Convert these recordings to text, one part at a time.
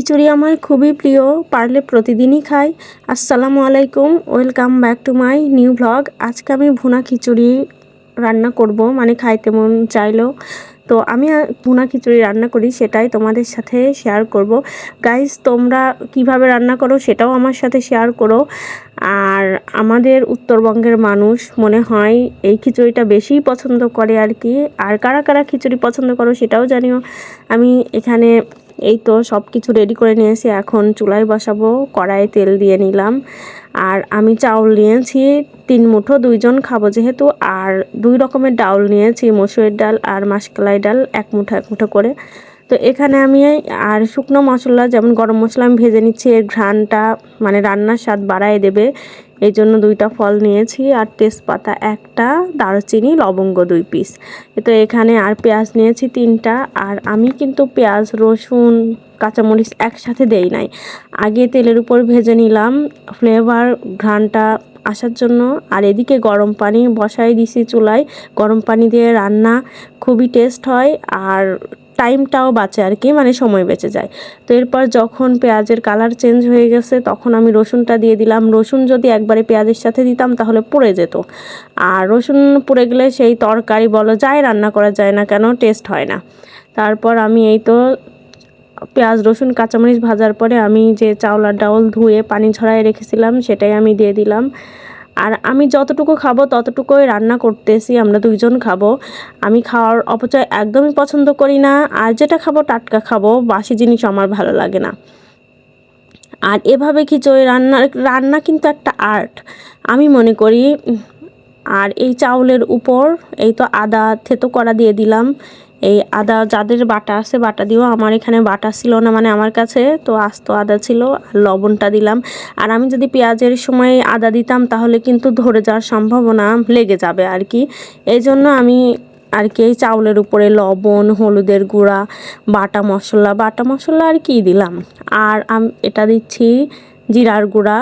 খিচুড়ি আমার খুবই প্রিয়, পারলে প্রতিদিনই খাই। আসসালামু আলাইকুম, welcome back to my new blog. আজকে আমি ভুনা খিচুড়ি রান্না করব মানে খাইতে মন চাইলো। তো আমি ভুনা খিচুড়ি রান্না করি, সেটাই তোমাদের সাথে শেয়ার করব। গাইজ তোমরা কীভাবে রান্না করো সেটাও আমার সাথে শেয়ার করো। আর আমাদের উত্তরবঙ্গের মানুষ মনে হয় এই খিচুড়িটা বেশি পছন্দ করে আর কি। আর কারা কারা খিচুড়ি পছন্দ করো সেটাও জানিও। আমি এখানে এই তো সব কিছু রেডি করে নিয়েছি। এখন চুলায় বসাবো, কড়াইয়ে তেল দিয়ে নিলাম। আর আমি চাউল নিয়েছি, তিন মুঠো, দুইজন খাব যেহেতু। আর দুই রকমের ডাউল নিয়েছি, মসুরের ডাল আর মাসকলাই ডাল, এক মুঠো এক মুঠো করে। তো এখানে আমি আর শুকনো মশলা, যেমন গরম মশলা আমি ভেজে নিচ্ছি, এর ঘ্রাণটা মানে রান্নার স্বাদ বাড়ায় দেবে। এই জন্য দুইটা ফল নিয়েছি আর তেজপাতা, একটা দারচিনি, লবঙ্গ দুই পিস তো এখানে আর পেঁয়াজ নিয়েছি তিনটা আর আমি কিন্তু পেঁয়াজ, রসুন, কাঁচামরিচ একসাথে দেই নাই। আগে তেলের উপর ভেজে নিলাম ফ্লেভার ঘ্রাণটা আসার জন্য আর এদিকে গরম পানি বসাই দিছি চুলায়। গরম পানি দিয়ে রান্না খুবই টেস্ট হয় আর টাইমটাও বাঁচে আর কি মানে সময় বেঁচে যায়। তো এরপর যখন পেঁয়াজের কালার চেঞ্জ হয়ে গেছে, তখন আমি রসুনটা দিয়ে দিলাম। রসুন যদি একবারে পেঁয়াজের সাথে দিতাম, তাহলে পুড়ে যেত। আর রসুন পুড়ে গেলে সেই তরকারি বলো যায় রান্না করা যায় না কেন টেস্ট হয় না। তারপর আমি এই তো পেঁয়াজ, রসুন, কাঁচামরিচ ভাজার পরে আমি যে চাউল আর ডাউল ধুয়ে পানি ঝরায় রেখেছিলাম, সেটাই আমি দিয়ে দিলাম। আর আমি যতটুকু খাব, ততটুকুই রান্না করতেছি, আমরা দুইজন খাব। আমি খাওয়ার অপচয় একদমই পছন্দ করি না, আর যেটা খাব টাটকা খাব, বাসি জিনিস আমার ভালো লাগে না। আর এভাবে খিচুড়ি রান্নার, রান্না কিন্তু একটা আর্ট। আমি মনে করি আর এই চাউলের উপর, এই তো আদা থেতো করা দিয়ে দিলাম এই আদা, যাদের বাটা আছে বাটা দিও। আমার এখানে বাটা ছিল না মানে আমার কাছে, তো আস্ত আদা ছিল, আর লবণটা দিলাম। আর আমি যদি পেঁয়াজের সময় আদা দিতাম, তাহলে কিন্তু ধরে যাওয়ার সম্ভাবনা লেগে যাবে আর কি। এই জন্য আমি আর কি এই চাউলের উপরে লবণ, হলুদের গুঁড়া, বাটা মশলা বাটা মশলা আর কি দিলাম। আর আমি, এটা দিচ্ছি জিরার গুঁড়া।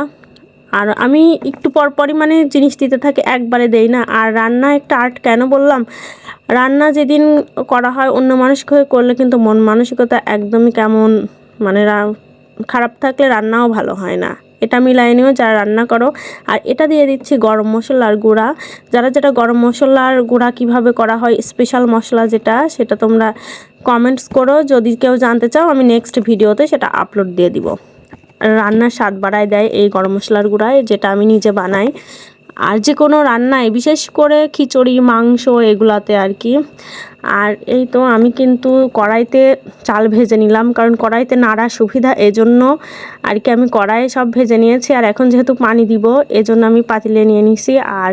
আর আমি একটু পর মানে জিনিস দিতে থাকি, একবারে দেই না। আর রান্না একটা আর্ট কেন বললাম? রান্না যেদিন করা হয় অন্য মানুষকে করলে কিন্তু মন মানসিকতা একদমই কেমন মানে খারাপ থাকলে রান্নাও ভালো হয় না। এটা মিলাই নিও, যারা রান্না করো। আর এটা দিয়ে দিচ্ছি গরম মশলার গুঁড়া। যারা যেটা গরম মশলার গুঁড়া কীভাবে করা হয় স্পেশাল মশলা যেটা, সেটা তোমরা কমেন্টস করো। যদি কেউ জানতে চাও, আমি নেক্সট ভিডিওতে সেটা আপলোড দিয়ে দিব। রান্নার স্বাদ বাড়ায় দেয় এই গরম মশলার গুঁড়ায় যেটা আমি নিজে বানাই। আর যে কোনো রান্নায়, বিশেষ করে খিচুড়ি, মাংস এগুলাতে আর কি। আর এই তো আমি কিন্তু কড়াইতে চাল ভেজে নিলাম, কারণ কড়াইতে নাড়া সুবিধা এজন্য আর কি আমি কড়াইয়ে সব ভেজে নিয়েছি। আর এখন যেহেতু পানি দিব, এজন্য আমি পাতিলে নিয়ে নিছি আর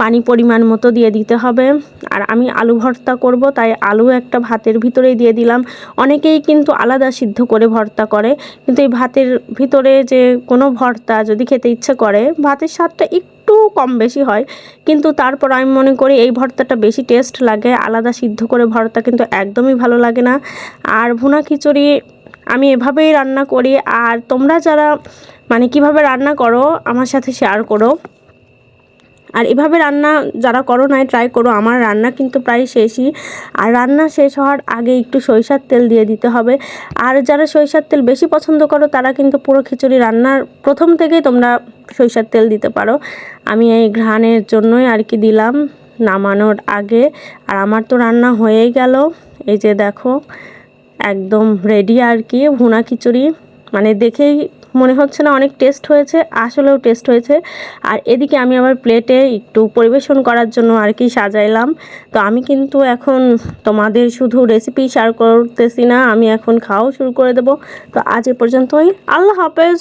পানি পরিমাণ মতো দিয়ে দিতে হবে। আর আমি আলু ভর্তা করব, তাই আলু একটা ভাতের ভিতরে দিয়ে দিলাম। অনেকেই কিন্তু আলাদা সিদ্ধ করে ভর্তা করে, কিন্তু এই ভাতের ভিতরে যে কোনো ভর্তা যদি খেতে ইচ্ছে করে, ভাতের স্বাদটা একটু কম বেশি হয়। কিন্তু তারপর আমি মনে করি এই ভর্তাটা বেশি টেস্ট লাগে, আলাদা সিদ্ধ করে ভর্তা কিন্তু একদমই ভালো লাগে না। আর ভুনা খিচুড়ি আমি এভাবেই রান্না করি। আর তোমরা যারা মানে কীভাবে রান্না করো, আমার সাথে শেয়ার করো। আর এভাবে রান্না যারা করো নাই ট্রাই করো। আমার রান্না কিন্তু প্রায় শেষই। আর রান্না শেষ হওয়ার আগে একটু সরিষার তেল দিয়ে দিতে হবে। আর যারা সরিষার তেল বেশি পছন্দ করো, তারা কিন্তু পুরো খিচুড়ি রান্নার প্রথম থেকেই তোমরা সরিষার তেল দিতে পারো। আমি এই ঘ্রাণের জন্যই আর কি দিলাম নামানোর আগে। আর আমার তো রান্না হয়েই গেল। এই যে দেখো, একদম রেডি আর কি ভুনা খিচুড়ি। মানে দেখেই মনে হচ্ছে না অনেক টেস্ট হয়েছে, আসলেও টেস্ট হয়েছে। আর এদিকে আমি আমার প্লেটে একটু পরিবেশন করার জন্য আর কি সাজাইলাম। তো আমি কিন্তু এখন তোমাদের শুধু রেসিপি শেয়ার করতেছি না, আমি এখন খাওয়াও শুরু করে দেব। তো আজ এ পর্যন্তই, আল্লাহ হাফেজ।